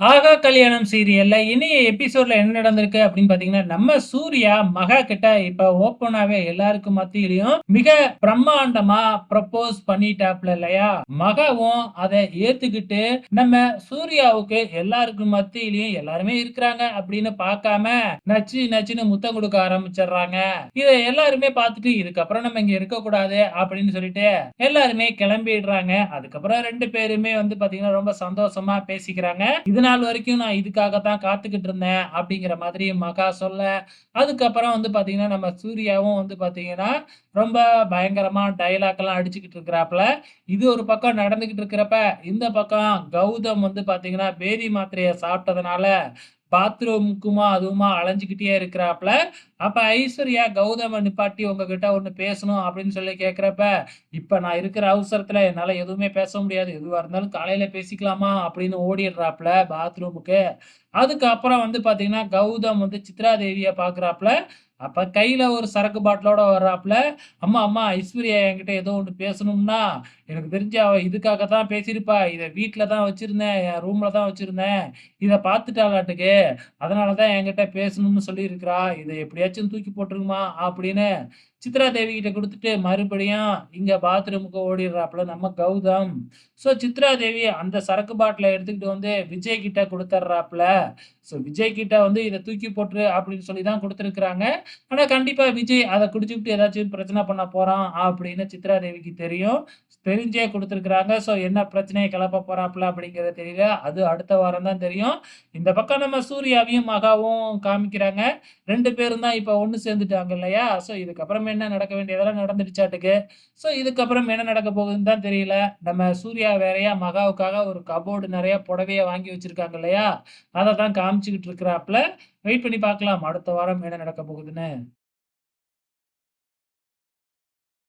ஆகா கல்யாணம் சீரியல்ல இனி எபிசோட்ல என்ன நடந்திருக்கு அப்படின்னு பாத்தீங்கன்னா நம்ம சூர்யா மகா கிட்ட இப்ப ஓப்பனாவே எல்லாருக்கும் மத்தியிலையும் மிக பிரம்மாண்டமா ப்ரப்போஸ் பண்ணிட்டாப்ல இல்லையா? மகாவும் அதை ஏத்துக்கிட்டு நம்ம சூர்யாவுக்கு எல்லாருக்கும் மத்தியிலையும் எல்லாருமே இருக்கிறாங்க அப்படின்னு பார்க்காம நச்சு நச்சுன்னு முத்தம் கொடுக்க ஆரம்பிச்சிடுறாங்க. இதை எல்லாருமே பார்த்துட்டு இதுக்கப்புறம் நம்ம இங்க இருக்க கூடாது அப்படின்னு சொல்லிட்டு எல்லாருமே கிளம்பிடுறாங்க. அதுக்கப்புறம் ரெண்டு பேருமே வந்து பாத்தீங்கன்னா ரொம்ப சந்தோஷமா பேசிக்கிறாங்க. இது நாள் வரைக்கும் நான் இதுக்காக தான் காத்துக்கிட்டு இருந்தேன் அப்படிங்கிற மாதிரி மகா சொல்ல. அதுக்கப்புறம் வந்து பாத்தீங்கன்னா நம்ம சூர்யாவும் வந்து பாத்தீங்கன்னா ரொம்ப பயங்கரமா டைலாக்லாம் எல்லாம் அடிச்சுக்கிட்டு இருக்கிறாப்புல. இது ஒரு பக்கம் நடந்துகிட்டு இருக்கிறப்ப இந்த பக்கம் கௌதம் வந்து பாத்தீங்கன்னா பேதி மாத்திரையை சாப்பிட்டதுனால பாத்ரூமுக்குமா அதுவுமா அலைஞ்சுக்கிட்டே இருக்கிறாப்புல அப்ப ஐஸ்வர்யா கௌதம நிப்பாட்டி உங்ககிட்ட ஒன்று பேசணும் அப்படின்னு சொல்லி கேட்குறப்ப இப்ப நான் இருக்கிற அவசரத்துல என்னால எதுவுமே பேச முடியாது. எதுவா இருந்தாலும் காலையில பேசிக்கலாமா அப்படின்னு ஓடிடுறாப்புல பாத்ரூமுக்கு. அதுக்கப்புறம் வந்து பாத்தீங்கன்னா கௌதம் வந்து சித்ரா தேவியை பாக்குறாப்புல அப்போ கையில் ஒரு சரக்கு பாட்டிலோட வர்றாப்புல அம்மா அம்மா ஐஸ்வர்யா என்கிட்ட ஏதோ ஒன்று பேசணும்னா எனக்கு தெரிஞ்சு அவள் இதுக்காக தான் பேசியிருப்பா. இதை வீட்டில் தான் வச்சுருந்தேன் என் ரூமில் தான் வச்சுருந்தேன். இதை பார்த்துட்டாளாட்டுக்கு அதனால தான் என்கிட்ட பேசணும்னு சொல்லியிருக்கிறா. இதை எப்படியாச்சும் தூக்கி போட்டுருமா அப்படின்னு சித்ரா தேவி கிட்ட கொடுத்துட்டு மறுபடியும் இங்க பாத்ரூமுக்கு ஓடிடுறாப்புல நம்ம கௌதம். ஸோ சித்ரா தேவி அந்த சரக்கு பாட்டில் எடுத்துக்கிட்டு வந்து விஜய் கிட்ட கொடுத்துட்றாப்புல ஸோ விஜய் கிட்ட வந்து இதை தூக்கி போட்டுரு அப்படின்னு சொல்லி தான் கொடுத்துருக்குறாங்க. ஆனா கண்டிப்பா விஜய் அதை குடிச்சுக்கிட்டு ஏதாச்சும் பிரச்சனை பண்ண போறான் அப்படின்னு சித்ரா தேவிக்கு தெரியும். தெரிஞ்சே கொடுத்துருக்குறாங்க. ஸோ என்ன பிரச்சனையை கிளப்ப போறாப்புல அப்படிங்கிறது தெரியல. அது அடுத்த வாரம் தான் தெரியும். இந்த பக்கம் நம்ம சூர்யாவையும் மகாவும் காமிக்கிறாங்க. ரெண்டு பேரும் தான் இப்போ ஒன்று சேர்ந்துட்டாங்க இல்லையா? ஸோ இதுக்கப்புறம் என்ன நடக்க வேண்டியதெல்லாம் நடந்துடுச்சாட்டுக்கு. ஸோ இதுக்கப்புறம் என்ன நடக்க போகுதுன்னு தான் தெரியல. நம்ம சூர்யா வேறையா மகாவுக்காக ஒரு கபோர்டு நிறைய புடவைய வாங்கி வச்சிருக்காங்க இல்லையா? அதை தான் காமிச்சுக்கிட்டு இருக்கிறாப்புல. வெயிட் பண்ணி பார்க்கலாம். அடுத்த வாரம் என்ன நடக்க போகுதுன்னு.